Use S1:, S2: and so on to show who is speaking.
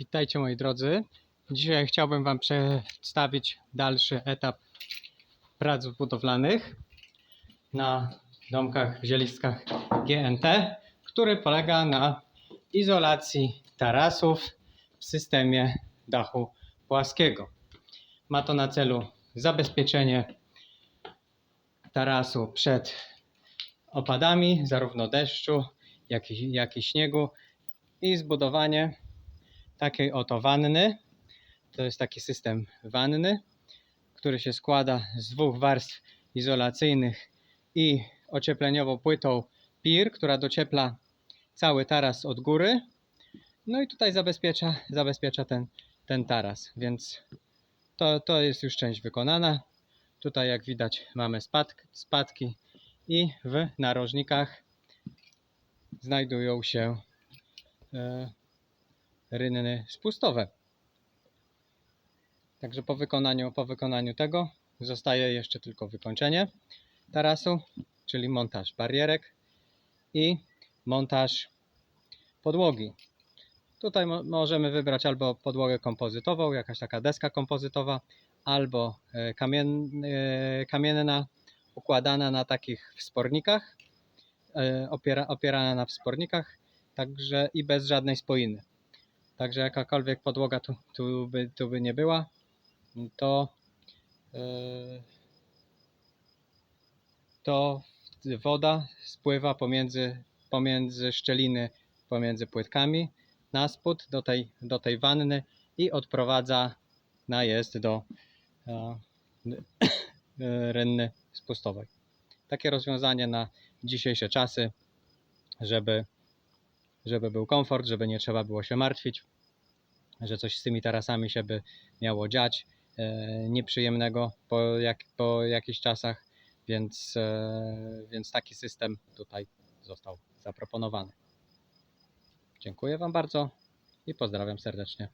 S1: Witajcie moi drodzy. Dzisiaj chciałbym Wam przedstawić dalszy etap prac budowlanych na domkach zieliskach GNT, który polega na izolacji tarasów w systemie dachu płaskiego. Ma to na celu zabezpieczenie tarasu przed opadami, zarówno deszczu, jak i, jak i śniegu i zbudowanie takiej oto wanny. To jest taki system wanny, który się składa z dwóch warstw izolacyjnych i ociepleniową płytą PIR, która dociepla cały taras od góry. No i tutaj zabezpiecza, zabezpiecza ten, ten taras, więc to, to jest już część wykonana. Tutaj jak widać mamy spadk, spadki i w narożnikach znajdują się e, rynny spustowe. Także po wykonaniu, po wykonaniu tego zostaje jeszcze tylko wykończenie tarasu, czyli montaż barierek i montaż podłogi. Tutaj mo- możemy wybrać albo podłogę kompozytową, jakaś taka deska kompozytowa, albo e, kamien, e, kamienna, układana na takich wspornikach, e, opiera, opierana na wspornikach, także i bez żadnej spoiny. Także jakakolwiek podłoga tu, tu, by, tu by nie była, to, e, to woda spływa pomiędzy, pomiędzy szczeliny, pomiędzy płytkami na spód do tej, do tej wanny i odprowadza najezd do e, rynny spustowej. Takie rozwiązanie na dzisiejsze czasy, żeby, żeby był komfort, żeby nie trzeba było się martwić, że coś z tymi tarasami się by miało dziać e, nieprzyjemnego po, jak, po jakichś czasach, więc, e, więc taki system tutaj został zaproponowany. Dziękuję Wam bardzo i pozdrawiam serdecznie.